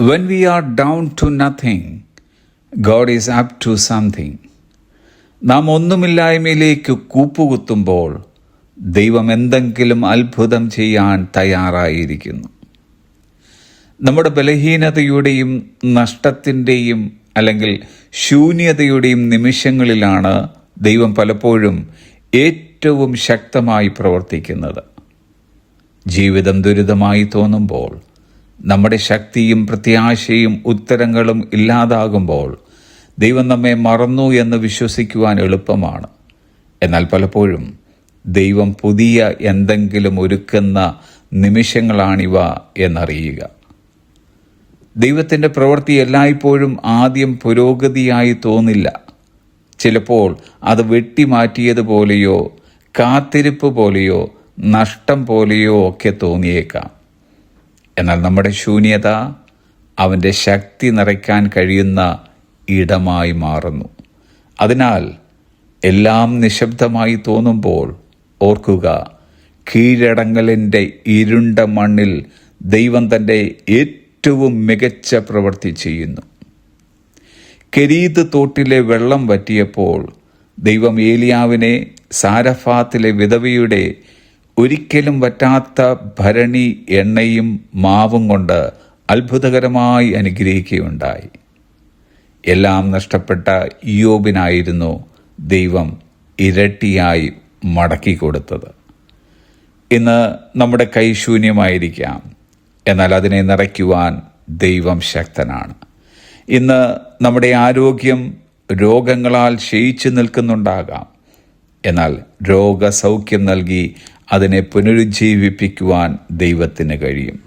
when we are down to nothing, God is up to something. നാം ഒന്നുമില്ലായ്മയിലേക്ക് കൂപ്പുകുത്തുമ്പോൾ ദൈവം എന്തെങ്കിലും അത്ഭുതം ചെയ്യാൻ തയ്യാറായിരിക്കുന്നു നമ്മുടെ ബലഹീനതയുടെയും നഷ്ടത്തിന്റെയും അല്ലെങ്കിൽ ശൂന്യതയുടെയും നിമിഷങ്ങളിലാണ് ദൈവം പലപ്പോഴും ഏറ്റവും ശക്തമായി പ്രവർത്തിക്കുന്നത് ജീവിതം ദുരിതമായി തോന്നുമ്പോൾ നമ്മുടെ ശക്തിയും പ്രത്യാശയും ഉത്തരങ്ങളും ഇല്ലാതാകുമ്പോൾ ദൈവം നമ്മെ മറന്നു എന്ന് വിശ്വസിക്കുവാൻ എളുപ്പമാണ്. എന്നാൽ പലപ്പോഴും ദൈവം പുതിയ എന്തെങ്കിലും ഒരുക്കുന്ന നിമിഷങ്ങളാണിവ എന്നറിയുക. ദൈവത്തിന്റെ പ്രവൃത്തി എല്ലായ്പ്പോഴും ആദ്യം പുരോഗതിയായി തോന്നില്ല. ചിലപ്പോൾ അത് വെട്ടിമാറ്റിയതുപോലെയോ കാത്തിരിപ്പ് പോലെയോ നഷ്ടം പോലെയോ ഒക്കെ തോന്നിയേക്കാം. എന്നാൽ നമ്മുടെ ശൂന്യത അവന്റെ ശക്തി നിറയ്ക്കാൻ കഴിയുന്ന ഇടമായി മാറുന്നു. അതിനാൽ എല്ലാം നിശബ്ദമായി തോന്നുമ്പോൾ ഓർക്കുക കീഴടങ്ങലിന്റെ ഇരുണ്ട മണ്ണിൽ ദൈവം തന്റെ ഏറ്റവും മികച്ച പ്രവൃത്തി ചെയ്യുന്നു. കരീത് തോട്ടിലെ വെള്ളം വറ്റിയപ്പോൾ ദൈവം ഏലിയാവിനെ സാരഫാത്തിലെ വിധവയുടെ ഒരിക്കലും വറ്റാത്ത ഭരണി എണ്ണയും മാവും കൊണ്ട് അത്ഭുതകരമായി അനുഗ്രഹിക്കുകയുണ്ടായി. എല്ലാം നഷ്ടപ്പെട്ട യോബിനായിരുന്നു ദൈവം ഇരട്ടിയായി മടക്കി കൊടുത്തത് ഇന്ന് നമ്മുടെ കൈ ശൂന്യമായിരിക്കാം. എന്നാൽ അതിനെ നിറയ്ക്കുവാൻ ദൈവം ശക്തനാണ്. ഇന്ന് നമ്മുടെ ആരോഗ്യം രോഗങ്ങളാൽ ക്ഷയിച്ചു നിൽക്കുന്നുണ്ടാകാം. എന്നാൽ രോഗസൗഖ്യം നൽകി അതിനെ പുനരുജ്ജീവിപ്പിക്കുവാൻ ദൈവത്തിന് കഴിയും.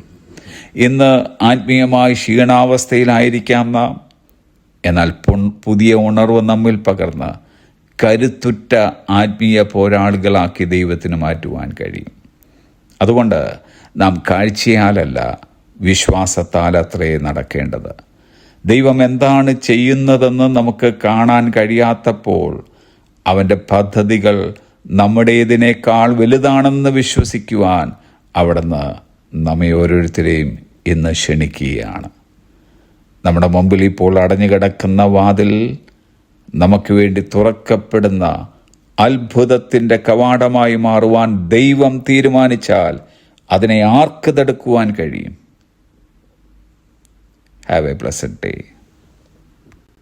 ഇന്ന് ആത്മീയമായി ക്ഷീണാവസ്ഥയിലായിരിക്കാം നാം. എന്നാൽ പുതിയ ഉണർവ് നമ്മിൽ പകർന്ന് കരുത്തുറ്റ ആത്മീയ പോരാളികളാക്കി ദൈവത്തിന് മാറ്റുവാൻ കഴിയും. അതുകൊണ്ട് നാം കാഴ്ചയാലല്ല വിശ്വാസത്താൽ അത്രേ നടക്കേണ്ടത്. ദൈവം എന്താണ് ചെയ്യുന്നതെന്ന് നമുക്ക് കാണാൻ കഴിയാത്തപ്പോൾ അവന്റെ പദ്ധതികൾ നമ്മുടേതിനേക്കാൾ വലുതാണെന്ന് വിശ്വസിക്കുവാൻ അവിടുന്ന് നമ്മെ ഓരോരുത്തരെയും ഇന്ന് ക്ഷണിക്കുകയാണ്. നമ്മുടെ മുമ്പിൽ ഇപ്പോൾ അടഞ്ഞു കിടക്കുന്ന വാതിൽ നമുക്ക് വേണ്ടി തുറക്കപ്പെടുന്ന അത്ഭുതത്തിന്റെ കവാടമായി മാറുവാൻ ദൈവം തീരുമാനിച്ചാൽ അതിനെ ആർക്ക് തടുക്കുവാൻ കഴിയും? Have A pleasant day